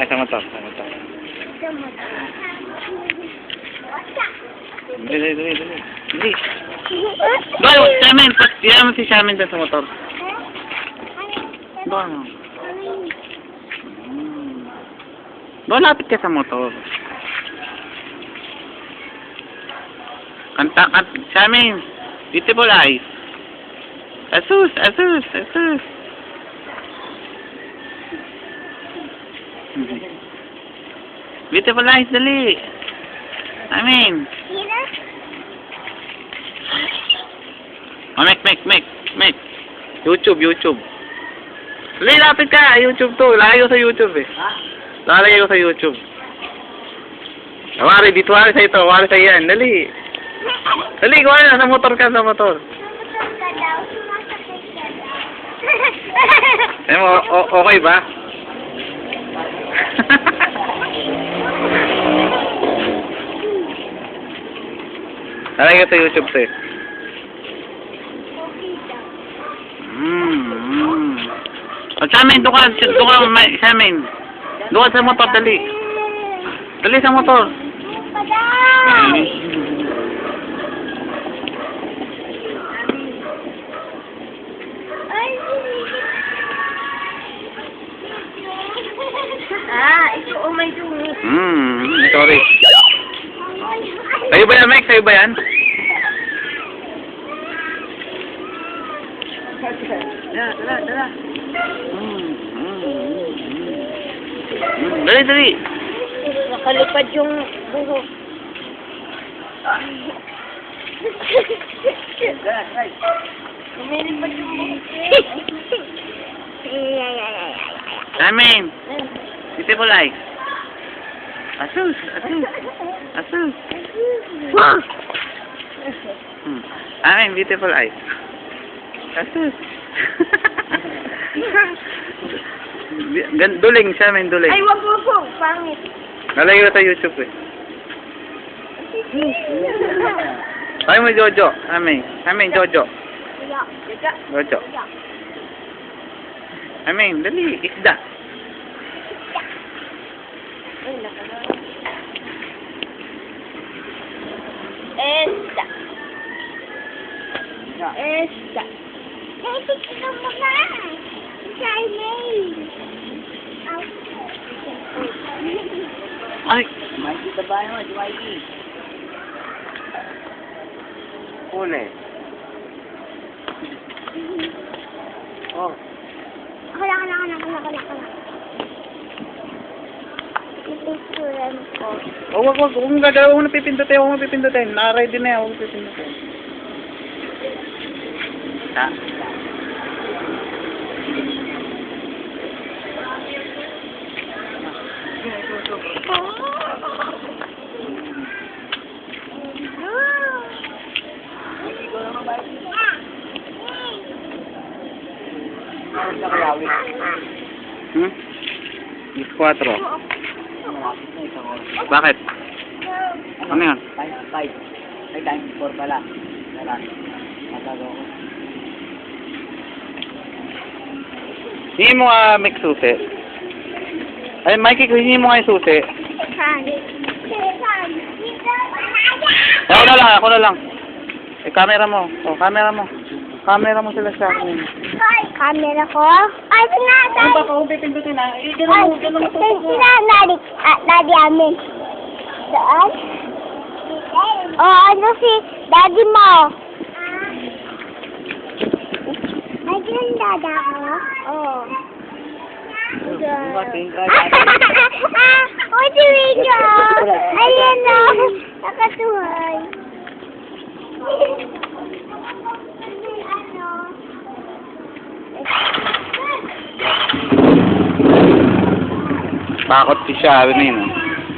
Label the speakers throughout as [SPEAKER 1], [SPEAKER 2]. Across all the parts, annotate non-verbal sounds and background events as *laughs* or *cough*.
[SPEAKER 1] Kayo sa motor? Sa motor. Dali, dali, dali. Dali. Go, Shaman. Pagtiyan mo si Shaman dyan sa motor. Ano? Hmm. Go, lapit ka sa motor. Kanta, kanta. Shaman. Beautiful eyes. Asus, asus, asus. Beautiful eyes, dali. I mean. Oh, make, make, make, make. YouTube, YouTube. Dali, lapit ka. YouTube to. Layo sa YouTube eh. Lalayo sa YouTube. Wari, dito wari sa ito. Wari sa yan. Dali. Dali, gawa na. Sa motor ka, sa motor. Eh, o- o- okay ba? Lalayo sa YouTube to eh. Mm, mm. O, sa amin, doon ka, doon ka, may- sa amin. Doon ka sa motor, dali. Dali sa motor.
[SPEAKER 2] Ah, ito, oh my dumi.
[SPEAKER 1] Hmm, sorry. Sa'yo ba yan, Mike? Sa'yo ba yan? Hmm, hmm, hmm. Dali, dali.
[SPEAKER 2] Nakalipad yung buhok. Lumilipad yung buhok.
[SPEAKER 1] Amen. Beautiful eyes. Asus, asus, asus. Hmm. Amen, beautiful eyes. Asus. *laughs* Gan duling siya, men duling.
[SPEAKER 2] Ay, wag mo po. Pangit.
[SPEAKER 1] Nalayo sa YouTube eh. Ay mo Jojo. Amen. Amen, Jojo. Jojo. Amen, dali, isda.
[SPEAKER 2] Ay, nakala. Esta. Eh, tignan mo na. Chinese.
[SPEAKER 1] Ay,
[SPEAKER 2] Mikey, tabayan mo, si Mikey.
[SPEAKER 1] uli. Oh.
[SPEAKER 2] Kala, kala, kala, kala, kala, kala. Pipicturean ko.
[SPEAKER 1] Oh, wag, wag. Huwag mong gagawin. Huwag mo pipindutin. Huwag mo pipindutin. Naka-ready na yan. Huwag mo pipindutin. Ha? Hmm? Is 4. Bakit? Ano yan?
[SPEAKER 3] Five, five. Ay, time four pala. Wala. Matagaw ko.
[SPEAKER 1] Hindi mo nga uh, susi. Ay, Mikey, hindi mo nga yung susi. Ako na lang, ako na lang. Eh, camera mo. Oh, camera mo. Camera mo sila sa akin.
[SPEAKER 2] Camera ko? Ay, sinasay.
[SPEAKER 1] Ano ba kung pipindutin na? Eh,
[SPEAKER 2] Ay,
[SPEAKER 1] ganun mo, ganun mo.
[SPEAKER 2] sinanadi, ah, daddy amin. Doon? Oh, ano si daddy mo? Ay, yung dada ko? Oo. Ah, oh, si Rico. Ayan na. Nakatuhay.
[SPEAKER 1] Takot si Sharon eh, no?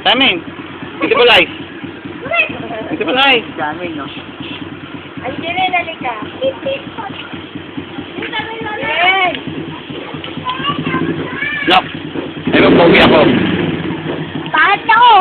[SPEAKER 1] Samin, beautiful eyes. Beautiful eyes.
[SPEAKER 3] Dami, no?
[SPEAKER 2] Ay, dire, nalika.
[SPEAKER 1] Look, ay magpogi ako.
[SPEAKER 2] Bakit ako?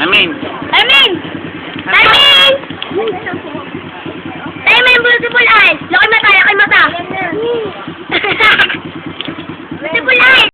[SPEAKER 2] Amin.
[SPEAKER 1] Amin!
[SPEAKER 2] Timing! Timing multiple eyes! Laki mata, laki mata! *laughs* multiple eyes!